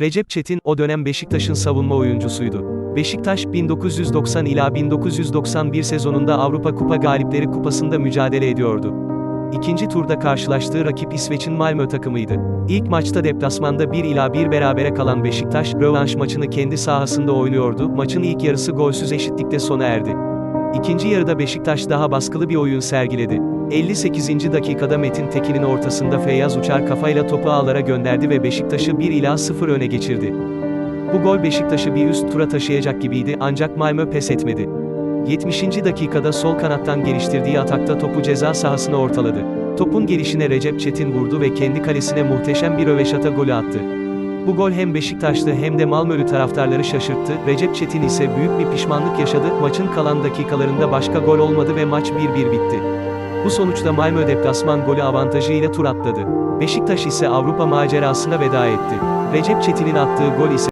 Recep Çetin, o dönem Beşiktaş'ın savunma oyuncusuydu. Beşiktaş, 1990 ila 1991 sezonunda Avrupa Kupa Galipleri Kupası'nda mücadele ediyordu. İkinci turda karşılaştığı rakip İsveç'in Malmö takımıydı. İlk maçta deplasmanda 1 ila 1 berabere kalan Beşiktaş, rövanş maçını kendi sahasında oynuyordu, maçın ilk yarısı golsüz eşitlikte sona erdi. İkinci yarıda Beşiktaş daha baskılı bir oyun sergiledi. 58. dakikada Metin Tekin'in ortasında Feyyaz Uçar kafayla topu ağlara gönderdi ve Beşiktaş'ı 1 ila 0 öne geçirdi. Bu gol Beşiktaş'ı bir üst tura taşıyacak gibiydi ancak Malmö pes etmedi. 70. dakikada sol kanattan geliştirdiği atakta topu ceza sahasına ortaladı. Topun gelişine Recep Çetin vurdu ve kendi kalesine muhteşem bir röveşata golü attı. Bu gol hem Beşiktaşlı hem de Malmö'lü taraftarları şaşırttı. Recep Çetin ise büyük bir pişmanlık yaşadı. Maçın kalan dakikalarında başka gol olmadı ve maç 1-1 bitti. Bu sonuçta Malmö deplasman golü avantajıyla tur atladı. Beşiktaş ise Avrupa macerasına veda etti. Recep Çetin'in attığı gol ise